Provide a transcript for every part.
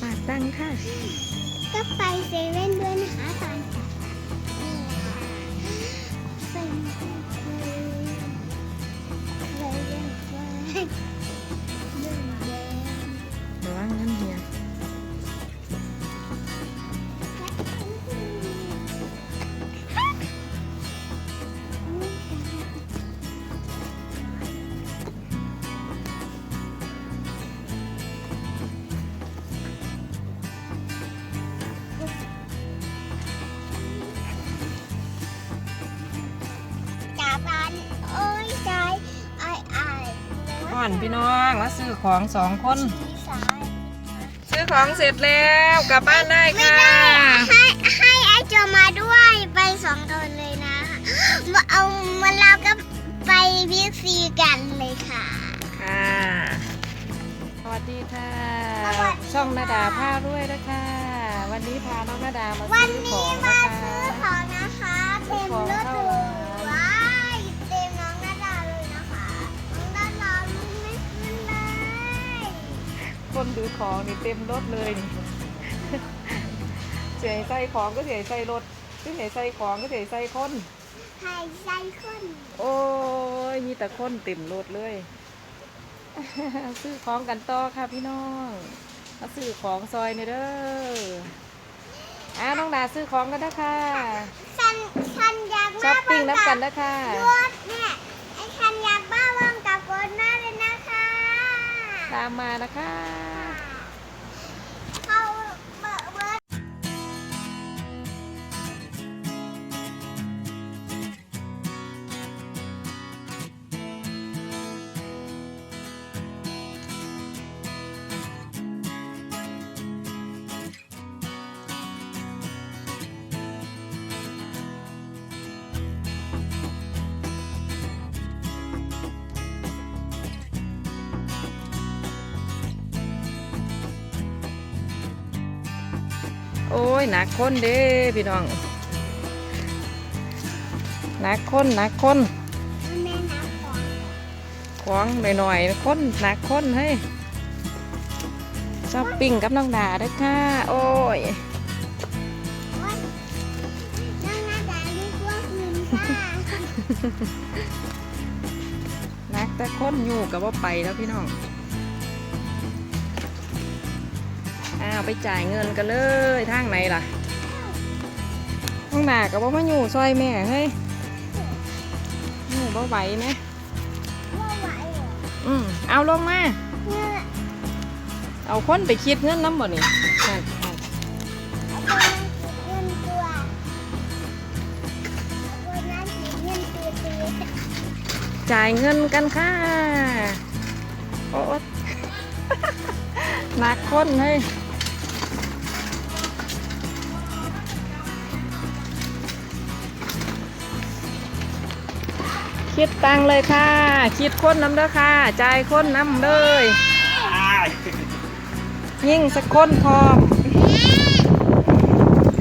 ฝากตังค่ะ ก็ไปเซเว่นด้วยนะคะตอนกลับเป็นเลยเลยเลย โอ้ยใจไอ้ไอ้ก่อนพี่น้องมาซื้อของสองคนสีสายซื้อของเสร็จแล้วกลับบ้านได้ไม่ค่ะได้ให้ให้ไอ้โจมาด้วยไปสองคนเลยนะมาเอามาเราก็ไปบิ๊กซีกันเลยค่ะค่ะสวัสดีค่ะ สวัสดีค่ะ ช่องนาดาผ้าด้วยนะคะ วันนี้พาน้องนาดามาวัซื้นอขอนี้งมานะคะ อของนี่เต็มรถเลยนี่เสียใส่ของก็เสียใส่รถก็เสียใส่ของก็เสียใส่คนใครใจขึ้นโอ้ยมีแต่คนเต็มรถเลยซื้อของกันต่อค่ะพี่น้องมาซื้อของซอยเนี่อยเด้ออ่าน้องดาซื้อของกันนะคะฉันฉันอยากช้อมาปปิ้งน้ำกันนะคะรถเนี่ยไอ้ฉันอยากบ้าว่างกับรถมากเลยนะคะ ตามมานะคะ โอ้ยหนักคนเด้พี่น้องหนักคนหนักคนแม่น้ำของของหน่อยๆคนหนักคนเฮ้ยช้อปปิ้งกับน้องดาเด้อค่ะ โอ้ยโอ๊ยน้องนาดาลูกว่าคืนค่ะหนักแต่คนอยู่กับว่าไปแล้วพี่น้อง อ้าวไปจ่ายเงินกันเลยทางไหนล่ะห้องหนากับว่ามาอยู่ซอยแม่เฮ้ยอยู่บ่ไหวไหมว่าไหวเหรออืมเอาลงมาเนี่ยเอาคนไปคิดเงินน้ำบ่นี่นั่นนั่นเอาไปเงินตัวเอาไปนั่นสีเงินตัวตัวจ่ายเงินกันค่ะ โอ๊ยหนักคนเฮ้ย คิดตังค์เลยค่ะ คิดคนน้ำเด้อค่ะจ่ายคนน้ำเลยยิ่งสักคนพร้อม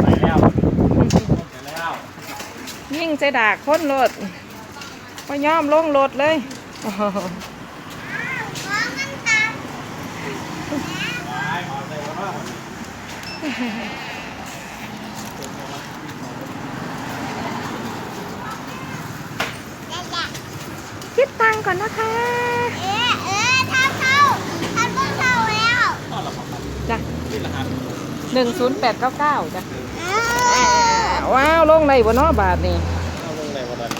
ไปแล้วไปแล้วยิ่งใจดากคนรถก็ย่อมลงรถเลยของมันตามไปหอใส่กระเป๋า อย่าอย่า คิดตังค์ก่อนนะคะเอ๊ะเอ๊ะทำเข้าทำเพิ่งเข้าแล้วต้อนรับครับจ้ะที่รหัสหนึ่งศูนย์แปดเก้าเก้าจ้ะอ้าวว้าวลงในบนนอบาทนี่เข้าลงในวันนั้น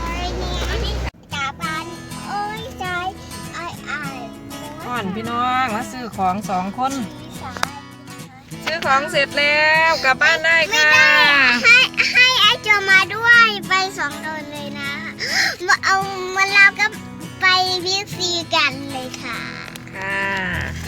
อะไรเนี่ยจากบ้านโอ้ยใจไอ้ไอ้ก่อนพี่น้องมาซื้อของสองคนสีสายซื้อของเสร็จแล้วกลับบ้านได้ไม่ค่ะได้ให้ให้ไอ้โจมาด้วยไปสองคนเลยนะมา เอามาเราก็ไปพิซีกันเลยค่ะ ค่ะ